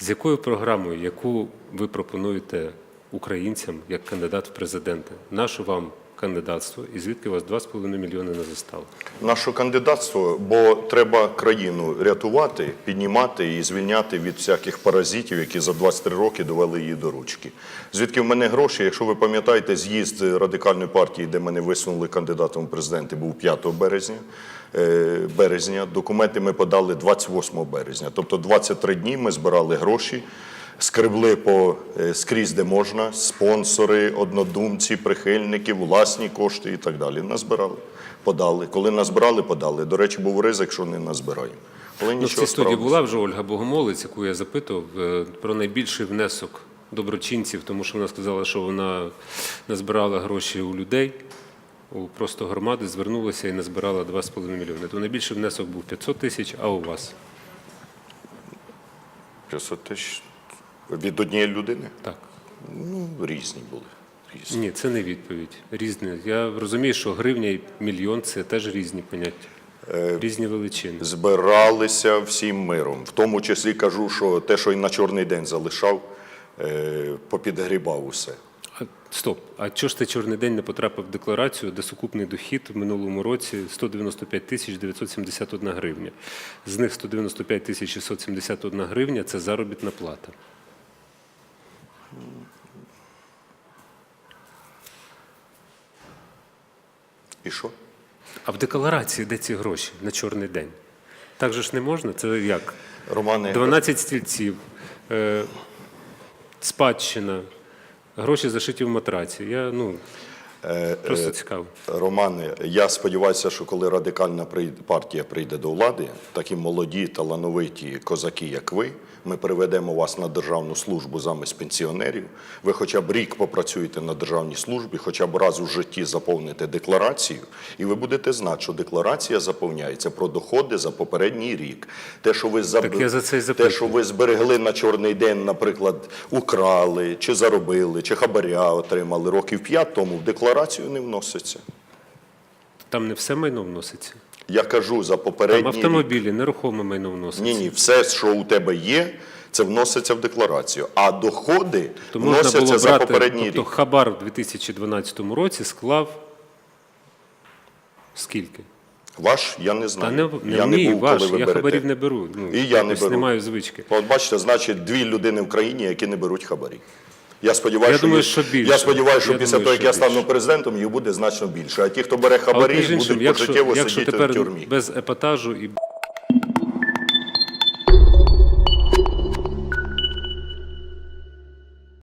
З якою програмою, яку ви пропонуєте українцям як кандидат в президенти? Нашу вам кандидатство і звідки у вас 2,5 мільйони на заставу? Наше кандидатство, бо треба країну рятувати, піднімати і звільняти від всяких паразитів, які за 23 роки довели її до ручки. Звідки в мене гроші? Якщо ви пам'ятаєте, з'їзд радикальної партії, де мене висунули кандидатом в президенти, був 5 березня. е, березня. Документи ми подали 28 березня. Тобто 23 дні ми збирали гроші. Скребли по е, скрізь, де можна, спонсори, однодумці, прихильники, власні кошти і так далі. Назбирали, подали. Коли назбирали, подали. До речі, був ризик, що не назбираємо. Але Ну, в цій студії була вже Ольга Богомолець, яку я запитував е, про найбільший внесок доброчинців, тому що вона сказала, що вона назбирала гроші у людей, у просто громади, звернулася і назбирала 2,5 мільйони. То найбільший внесок був 500 тисяч, а у вас? 500 тисяч від однієї людини? Так. Ну, різні були. Різні. Ні, це не відповідь. Різні. Я розумію, що гривня і мільйон це теж різні поняття. Е, Різні величини. Збиралися всім миром. В тому числі кажу, що те, що і на чорний день залишав, е, попідгрібав усе. А, стоп. А чого ж ти чорний день не потрапив в декларацію, де сукупний дохід в минулому році 195 тисяч 971 гривня. З них 195 тисяч 671 гривня це заробітна плата. І що? А в декларації де ці гроші на чорний день? Так же ж не можна? Це як? Романи. 12 стільців, е, спадщина, гроші зашиті в матраці. Я ну, просто цікаво. Романе, я сподіваюся, що коли радикальна партія прийде до влади, такі молоді, талановиті козаки, як ви, ми переведемо вас на державну службу замість пенсіонерів. Ви хоча б рік попрацюєте на державній службі, хоча б раз у житті заповните декларацію, і ви будете знати, що декларація заповняється про доходи за попередній рік. Те, що ви заб... Так я за це те, що ви зберегли на чорний день, наприклад, украли, чи заробили, чи хабаря отримали років п'ять тому, в декларацію не вноситься. Там не все майно вноситься. Я кажу за Там попередній рік. автомобілі, нерухоме майно вноситься. Ні, ні, все, що у тебе є, це вноситься в декларацію. А доходи То можна вносяться було за брати, попередній тобто рік. хабар в 2012 році склав скільки? Ваш я не Та знаю. не, не я не був, ваш, коли ви я берете. хабарів не беру. Ну, І я не беру. не маю звички. От бачите, значить, дві людини в країні, які не беруть хабарі. Я сподіваюся, Я думаю, що більше. Я сподіваюся, що Я після думаю, того, як я стану більше. президентом, їх буде значно більше. А ті, хто бере хабарі, будуть пожиттєво сидіти в тюрмі. без епатажу і